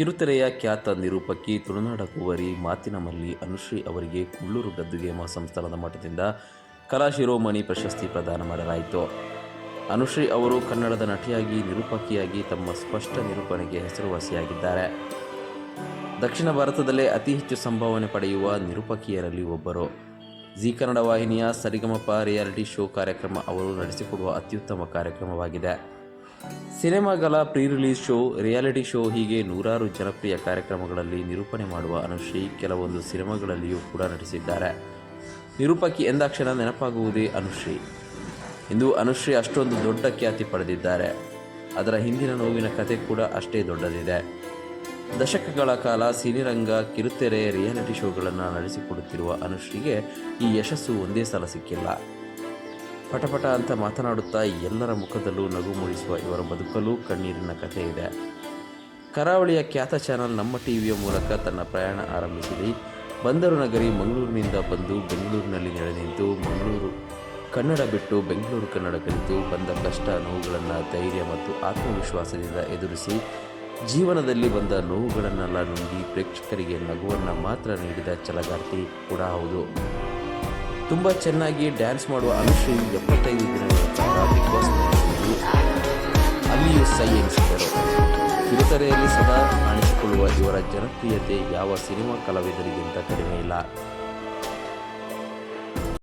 ಕಿರುತೆರೆಯ ಖ್ಯಾತ ನಿರೂಪಕಿ ತುಳುನಾಡ ಕುವರಿ ಮಾತಿನ ಮಲ್ಲಿ ಅನುಶ್ರೀ ಅವರಿಗೆ ಕುಳ್ಳೂರು ಗದ್ದುಗೆಮ ಸಂಸ್ಥಾನದ ಮಠದಿಂದ ಕಲಾಶಿರೋಮಣಿ ಪ್ರಶಸ್ತಿ ಪ್ರದಾನ ಮಾಡಲಾಯಿತು. ಅನುಶ್ರೀ ಅವರು ಕನ್ನಡದ ನಟಿಯಾಗಿ, ನಿರೂಪಕಿಯಾಗಿ ತಮ್ಮ ಸ್ಪಷ್ಟ ನಿರೂಪಣೆಗೆ ಹೆಸರುವಾಸಿಯಾಗಿದ್ದಾರೆ. ದಕ್ಷಿಣ ಭಾರತದಲ್ಲೇ ಅತಿ ಹೆಚ್ಚು ಸಂಭಾವನೆ ಪಡೆಯುವ ನಿರೂಪಕಿಯರಲ್ಲಿ ಒಬ್ಬರು. ಜಿ ಕನ್ನಡ ವಾಹಿನಿಯ ಸರಿಗಮಪ ರಿಯಾಲಿಟಿ ಶೋ ಕಾರ್ಯಕ್ರಮ ಅವರು ನಡೆಸಿಕೊಡುವ ಅತ್ಯುತ್ತಮ ಕಾರ್ಯಕ್ರಮವಾಗಿದೆ. ಸಿನಿಮಾಗಳ pre release show, reality show ಹೀಗೆ ನೂರಾರು ಜನಪ್ರಿಯ ಕಾರ್ಯಕ್ರಮಗಳಲ್ಲಿ ನಿರೂಪಣೆ ಮಾಡುವ ಅನುಶ್ರೀ ಕೆಲವೊಂದು ಸಿನಿಮಾಗಳಲ್ಲಿಯೂ ಕೂಡ ನಟಿಸಿದ್ದಾರೆ. ನಿರೂಪಕಿ ಎಂದಾಕ್ಷಣ ನೆನಪಾಗುವುದೇ ಅನುಶ್ರೀ. ಇಂದು ಅನುಶ್ರೀ ಅಷ್ಟೊಂದು ದೊಡ್ಡ ಖ್ಯಾತಿ ಪಡೆದಿದ್ದಾರೆ. ಅದರ ಹಿಂದಿನ ನೋವಿನ ಕತೆ ಕೂಡ ಅಷ್ಟೇ ದೊಡ್ಡದಿದೆ. ದಶಕಗಳ ಕಾಲ ಸಿನಿರಂಗ, ಕಿರುತೆರೆ, ರಿಯಾಲಿಟಿ ಶೋಗಳನ್ನು ನಡೆಸಿಕೊಡುತ್ತಿರುವ ಅನುಶ್ರೀಗೆ ಈ ಯಶಸ್ಸು ಒಂದೇ ಸಲ ಸಿಕ್ಕಿಲ್ಲ. ಪಟಪಟ ಅಂತ ಮಾತನಾಡುತ್ತಾ ಎಲ್ಲರ ಮುಖದಲ್ಲೂ ನಗು ಮೂಡಿಸುವ ಇವರ ಬದುಕಲು ಕಣ್ಣೀರಿನ ಕಥೆ ಇದೆ. ಕರಾವಳಿಯ ಖ್ಯಾತ ಚಾನಲ್ ನಮ್ಮ ಟಿ ವಿಯ ಮೂಲಕ ತನ್ನ ಪ್ರಯಾಣ ಆರಂಭಿಸಿದೆ. ಬಂದರು ನಗರಿ ಮಂಗಳೂರಿನಿಂದ ಬಂದು ಬೆಂಗಳೂರಿನಲ್ಲಿ ನೆಲೆ ನಿಂತು ಮಂಗಳೂರು ಕನ್ನಡ ಬಿಟ್ಟು ಬೆಂಗಳೂರು ಕನ್ನಡ ಕಲಿತು ಬಂದ ಕಷ್ಟ ನೋವುಗಳನ್ನು ಧೈರ್ಯ ಮತ್ತು ಆತ್ಮವಿಶ್ವಾಸದಿಂದ ಎದುರಿಸಿ ಜೀವನದಲ್ಲಿ ಬಂದ ನೋವುಗಳನ್ನೆಲ್ಲ ನುಂಗಿ ಪ್ರೇಕ್ಷಕರಿಗೆ ನಗುವನ್ನು ಮಾತ್ರ ನೀಡಿದ ಛಲಗಾರ್ತಿ ಕೂಡ ಹೌದು. ತುಂಬ ಚೆನ್ನಾಗಿ ಡ್ಯಾನ್ಸ್ ಮಾಡುವ ಅನುಶ್ರೀ ಎಪ್ಪತ್ತೈದು ದಿನಗಳ ಬಿಗ್ ಬಾಸ್ ಅಲ್ಲಿಯೂ ಸೈ ಎನಿಸಿದರು ಕಿರುತೆರೆಯಲ್ಲಿ ಸದಾ ಕಾಣಿಸಿಕೊಳ್ಳುವ ಇವರ ಜನಪ್ರಿಯತೆ ಯಾವ ಸಿನಿಮಾ ಕಲಾವಿದರಿಗಿಂತ ಕಡಿಮೆ ಇಲ್ಲ.